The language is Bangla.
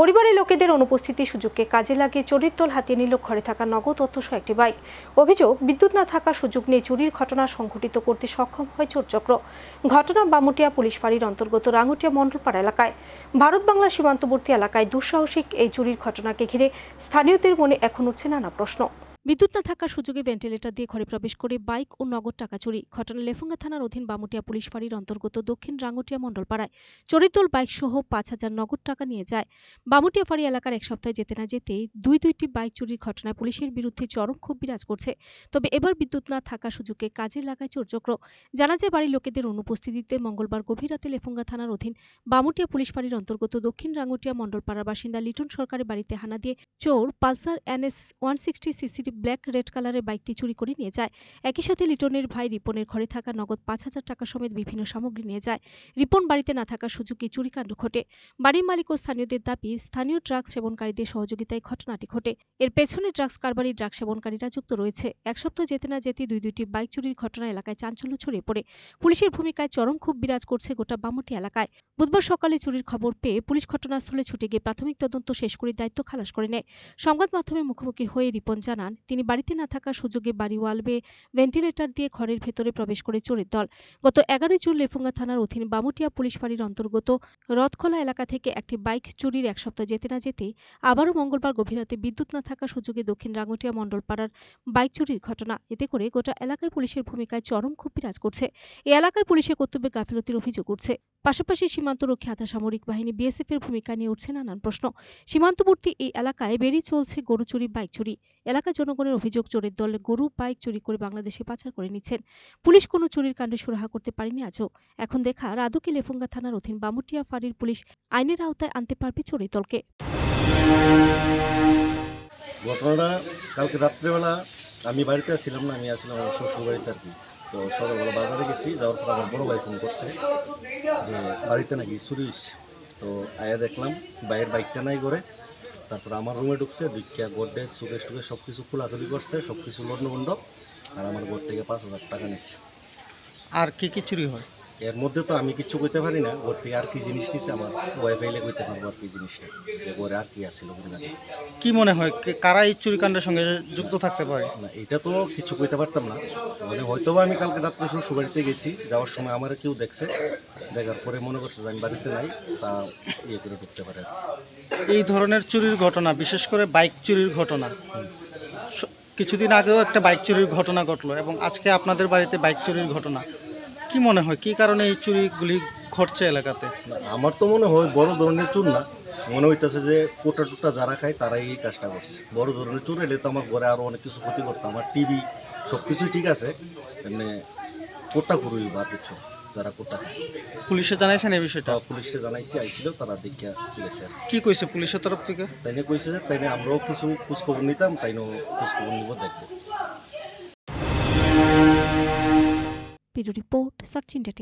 পরিবারের লোকেদের অনুপস্থিতি সুযোগকে কাজে লাগিয়ে দল হাতিয়ে নিল ঘরে থাকা নগদ অর্থসহ একটি বাইক। অভিযোগ, বিদ্যুৎ না থাকা সুযোগ নিয়ে চুরির ঘটনা সংঘটিত করতে সক্ষম হয় চোরচক্র ঘটনা বামুটিয়া পুলিশ ফাঁড়ির অন্তর্গত রাঙ্গুটিয়া মণ্ডলপাড়া এলাকায়। ভারত বাংলা সীমান্তবর্তী এলাকায় দুঃসাহসিক এই চুরির ঘটনাকে ঘিরে স্থানীয়দের মনে এখন উঠছে নানা প্রশ্ন। বিদ্যুৎ না থাকার সুযোগে ভেন্টিলেটর দিয়ে ঘরে প্রবেশ করে বাইক ও নগদ টাকা চুরি। ঘটনা লেফুঙ্গা থানার অধীন বামুটিয়া পুলিশ ফাঁড়ির অন্তর্গত দক্ষিণ রাঙ্গুটিয়া মণ্ডলপাড়ায়। চোরের দল বাইক সহ পাঁচ হাজার নগদ টাকা নিয়ে যায়। বামুটিয়া ফাঁড়ি এলাকার এক সপ্তাহে যেতে না যেতে দুই দুইটি বাইক চুরির ঘটনায় পুলিশের বিরুদ্ধে চরম ক্ষোভ বিরাজ করছে। তবে এবার বিদ্যুৎ না থাকার সুযোগে কাজে লাগায় চোরচক্র। জানা যায়, বাড়ির লোকেদের অনুপস্থিতিতে মঙ্গলবার গভীর রাতে লেফুঙ্গা থানার অধীন বামুটিয়া পুলিশ ফাঁড়ির অন্তর্গত দক্ষিণ রাঙ্গুটিয়া মণ্ডলপাড়ার বাসিন্দা লিটন সরকারের বাড়িতে হানা দিয়ে চোর পালসার এনএস ওয়ান সিক্সটি সিসিটি ব্ল্যাক রেড কালারের বাইকটি চুরি করে নিয়ে যায়। একই সাথে লিটনের ভাই রিপনের ঘরে থাকা নগদ পাঁচ হাজার টাকা সমেত বিভিন্ন সামগ্রী নিয়ে যায়। রিপন বাড়িতে না থাকার সুযোগে চুরিকাণ্ড ঘটে। বাড়ির মালিক ও স্থানীয়দের দাবি, স্থানীয় ড্রাগস সেবনকারীদের সহযোগিতায় ঘটনাটি ঘটে। এর পেছনে ড্রাগস কারবারি ড্রাগস সেবনকারীরা যুক্ত রয়েছে। এক সপ্তাহ যেতে না যেতে দুই দুইটি বাইক চুরির ঘটনা এলাকায় চাঞ্চল্য ছড়িয়ে পড়ে। পুলিশের ভূমিকায় চরম ক্ষোভ বিরাজ করছে গোটা বামুটি এলাকায়। বুধবার সকালে চুরির খবর পেয়ে পুলিশ ঘটনাস্থলে ছুটে গিয়ে প্রাথমিক তদন্ত শেষ করে দায়িত্ব খালাস করে নেয়। সংবাদ মাধ্যমে মুখোমুখি হয়ে রিপন জানান তিনি বাড়িতে না থাকার সুযোগে বাড়ি ওয়াল বেয়ে ভেন্টিলেটর দিয়ে ঘরের ভেতরে প্রবেশ করে চোরের দল। গত এগারোই জুন লেফুঙ্গা থানার অধীন বামুটিয়া পুলিশ ফাঁড়ির অন্তর্গত রথখোলা এলাকা থেকে একটি বাইক চুরির এক সপ্তাহ যেতে না যেতে আবারও মঙ্গলবার গভীর রাতে বিদ্যুৎ না থাকার সুযোগে দক্ষিণ রাঙ্গুটিয়া মণ্ডলপাড়ার বাইক চুরির ঘটনা। এতে করে গোটা এলাকায় পুলিশের ভূমিকায় চরম ক্ষোভ বিরাজ করছে। এই এলাকায় পুলিশের কর্তব্যে গাফিলতির অভিযোগ উঠছে। পাশাপাশি সীমান্তরক্ষী আধা সামরিক বাহিনী বিএসএফ এর ভূমিকা নিয়ে উঠছে নানান প্রশ্ন। সীমান্তবর্তী এই এলাকায় বেরিয়ে চলছে গরু চুরি, বাইক চুরি। এলাকার জনগণের অভিযোগ, চোরের দল গরু, বাইক চুরি করে বাংলাদেশে পাচার করে নিচ্ছেন। পুলিশ কোনো চুরির কাণ্ডে সুরাহা করতে পারেনি আজও। এখন দেখার আদৌ কি লেফুঙ্গা থানার অধীন বামুটিয়া ফাঁড়ির পুলিশ আইনের আওতায় আনতে পারবে চোরের দলকে। ঘটনাটা কালকে রাত্রেবেলা আমি বাড়িতে ছিলাম না, আমি আসছিলাম আমার শ্বশুর বাড়িতে আর কি। তো সকালবেলা বাজারে গেছি, যাওয়ার পর আমার বড় ভাই ফোন করছে যে বাড়িতে নাকি চুরি তো আয়া দেখলাম বাইরের বাইকটা নাই করে তারপর আমার রুমে ঢুকছে ভিক্ষা গোড্রেজ সুকেশ টুকেশ সব কিছু খোলাখুলি করছে সব কিছু লন্ডভন্ড আর আমার ঘর থেকে পাঁচ হাজার টাকা নিচ্ছে। আর কি কি চুরি হয়? এর মধ্যে তো আমি কিছু কইতে পারি না থেকে আর কি জিনিস নিচ্ছে আমার। ওয়াইফাইলে কইতে পারব আর কি জিনিসটা যে ঘরে আর কি আছিল ওখানে কি মনে হয় কে- কারা এই চুরিকাণ্ডের সঙ্গে যুক্ত থাকতে পারে? না এটা তো কিছু কইতে পারতাম না। মানে হয়তো বা আমি কালকে রাত্রে বাড়িতে গেছি যাওয়ার সময় আমার কেউ দেখছে। দেখার পরে মনে করছে যে আমি বাড়িতে নাই তা ইয়ে করে ঢুকতে পারে এই ধরনের চুরির ঘটনা বিশেষ করে বাইক চুরির ঘটনা। স- কিছুদিন আগেও একটা বাইক চুরির ঘটনা ঘটলো এবং আজকে আপনাদের বাড়িতে বাইক চুরির ঘটনা। কি মনে হয়? কি কারণে এই চুরিগুলি ঘটছে এলাকাতে? আমার তো মনে হয় বড় ধরনের চুর না। মনে হইতেছে যে কোটা টুটা যারা খায় তারাই এই কাজটা করছে। বড় ধরনের চুর এলে তো আমার ঘরে আরও অনেক কিছু ক্ষতি করতো। আমার টিভি সব কিছুই ঠিক আছে মানে কোটা করুই বা কিছু যারা কোটা খায়। পুলিশে জানাইছেন এই বিষয়টা? তা পুলিশকে জানাইছি আইছিল তারা দেখিয়া ঠিক আছে। কি কইছে পুলিশের তরফ থেকে? তাইনে কইছে যে তাইনে আমরাও কিছু খোঁজখবর নিতাম তাইনও খোঁজখবর নিব দেখব। Bureau report search India